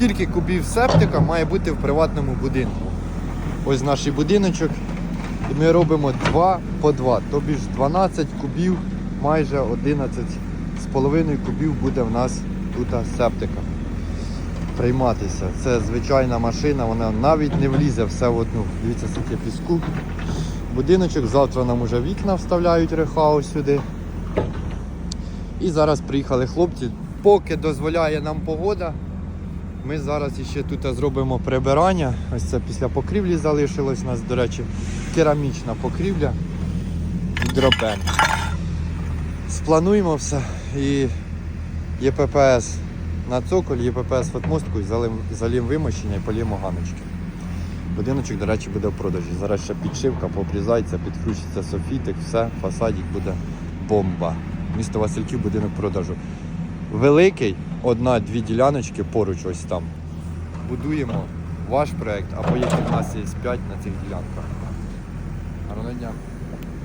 Скільки кубів септика має бути в приватному будинку? Ось наш будиночок. І ми робимо 2 по 2, тобі ж 12 кубів, майже 11 з половиною кубів буде в нас тут септика. Прийматися. Це звичайна машина, вона навіть не влізе все в одну. Дивіться, скільки піску. Будиночок, завтра нам уже вікна вставляють рехаус сюди. І зараз приїхали хлопці. Поки дозволяє нам погода, ми зараз ще тут зробимо прибирання. Ось це після покрівлі залишилось у нас, до речі, керамічна покрівля. Дробен. Сплануємо все і ЄППС на цоколь, ЄППС фотмостку і залім вимощення і поліємо ганочки. Будиночок, до речі, буде в продажі. Зараз ще підшивка, попрізається, підключиться софітик, все, фасадик буде бомба. Місто Васильків, будинок продажу. Великий, одна-дві діляночки поруч ось там. Будуємо ваш проект, або який в нас є 5 на цих ділянках. Гарного дня.